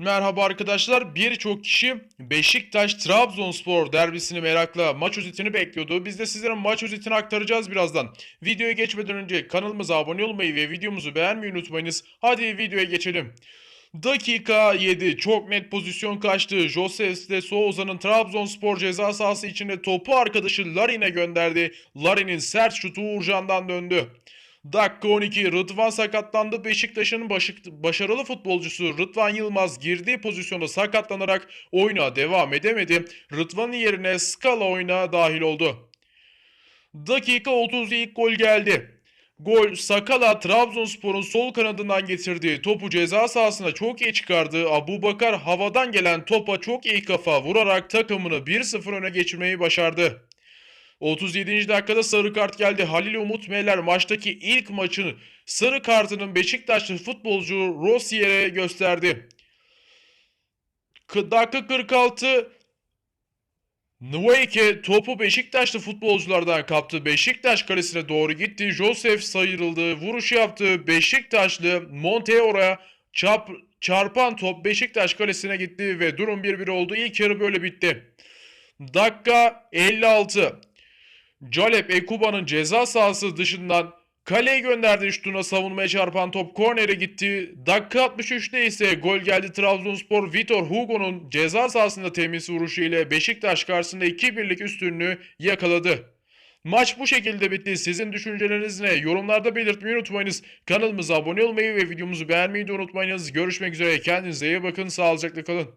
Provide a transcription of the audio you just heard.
Merhaba arkadaşlar. Birçok kişi Beşiktaş-Trabzonspor derbisini merakla maç özetini bekliyordu. Biz de sizlere maç özetini aktaracağız birazdan. Videoya geçmeden önce kanalımıza abone olmayı ve videomuzu beğenmeyi unutmayınız. Hadi videoya geçelim. Dakika 7 çok net pozisyon kaçtı. Joses de Souza'nın Trabzonspor ceza sahası içinde topu arkadaşı Larin'e gönderdi. Larin'in sert şutu Uğurcan'dan döndü. Dakika 12 Rıdvan sakatlandı. Beşiktaş'ın başarılı futbolcusu Rıdvan Yılmaz girdiği pozisyonda sakatlanarak oyuna devam edemedi. Rıdvan'ın yerine Skala oyuna dahil oldu. Dakika 30 ilk gol geldi. Gol Sakala Trabzonspor'un sol kanadından getirdiği topu ceza sahasına çok iyi çıkardı. Abu Bakar havadan gelen topa çok iyi kafa vurarak takımını 1-0 öne geçirmeyi başardı. 37. dakikada sarı kart geldi. Halil Umut Meler maçtaki ilk maçını sarı kartının Beşiktaşlı futbolcu Rossier'e gösterdi. Dakika 46 Nweke topu Beşiktaşlı futbolculardan kaptı. Beşiktaş kalesine doğru gitti. Josef sayırıldı. Vuruş yaptı. Beşiktaşlı Monteo'ya çarp, çarpan top Beşiktaş kalesine gitti ve durum 1-1 oldu. İlk yarı böyle bitti. Dakika 56. Calep Ekuba'nın ceza sahası dışından kaleye gönderdi şutuna savunmaya çarpan top kornere gitti. Dakika 63'te ise gol geldi Trabzonspor Vitor Hugo'nun ceza sahasında temiz vuruşu ile Beşiktaş karşısında 2-1'lik üstünlüğü yakaladı. Maç bu şekilde bitti. Sizin düşünceleriniz ne? Yorumlarda belirtmeyi unutmayınız. Kanalımıza abone olmayı ve videomuzu beğenmeyi de unutmayınız. Görüşmek üzere. Kendinize iyi bakın. Sağlıcakla kalın.